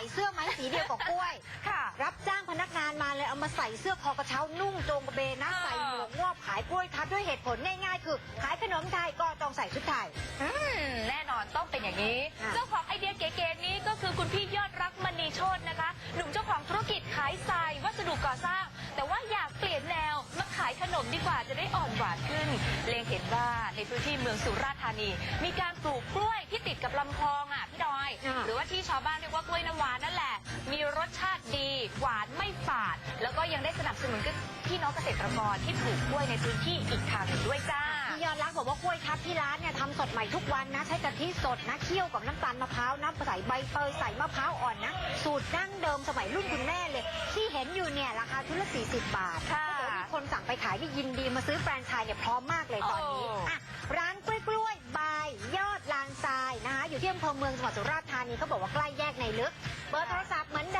ส่เสื้อไหมสีเดียวกับกล้วย ค่ะ รับจ้างพนักงานมาเลยเอามาใส่เสื้อคอกระเช้านุ่งโจงกระเบนนะเออใส่หมวกงอบขายกล้วยทับด้วยเหตุผลง่ายๆคือ ขายขนมไทยก็ต้องใส่ชุดไทย อืมแน่นอนต้องเป็นอย่างนี้ค่ะ เจ้าของไอเดียเก๋ๆนี้ก็คือคุณพี่ยอดรักมณีโชตนะคะ หนุ่มเจ้าของธุรกิจขายทรายวัสดุก่อสร้าง แต่ว่าอยากเปลี่ยนแนวมาขายขนมดีกว่าจะได้อ่อนหวานขึ้น เลงเห็นว่าในพื้นที่เมืองสุราษฎร์ธานี มีการปลูกกล้วยที่ติดกับลำคลองอะพี่ดอยอ่าหรือว่าที่ ชาวบ้านเรียกว่ากล้วยน้ำว้านั่นแหละ มีรสชาติดี หวานไม่ฝาด แล้วก็ยังได้สนับสนุนกับพี่น้องเกษตรกรที่ปลูกกล้วยในพื้นที่อีกทางหนึ่งด้วยจ้า พี่ยอดรักบอกว่ากล้วยทับที่ร้านเนี่ยทำสดใหม่ทุกวันนะ ใช้กะทิสดนะเคี่ยวกับน้ำตาลมะพร้าวน้ำใส่ใบเตยใส่มะพร้าวอ่อนนะ สูตรดั้งเดิมสมัยรุ่นคุณแม่เลย ที่เห็นอยู่เนี่ยราคาชุดละ40 บาทค่ะถ้าเกิดมีคนสั่งไปขายนี่ยินดีมาซื้อแฟรนไชส์เนี่ยพร้อมมากเลยตอนนี้โอ้อะร้านก ที่อำเภอเมืองจังหวัดสุราษฎร์ธานีเขาบอกว่าใกล้แยกในลึก เบอร์โทรศัพท์เหมือนเดิม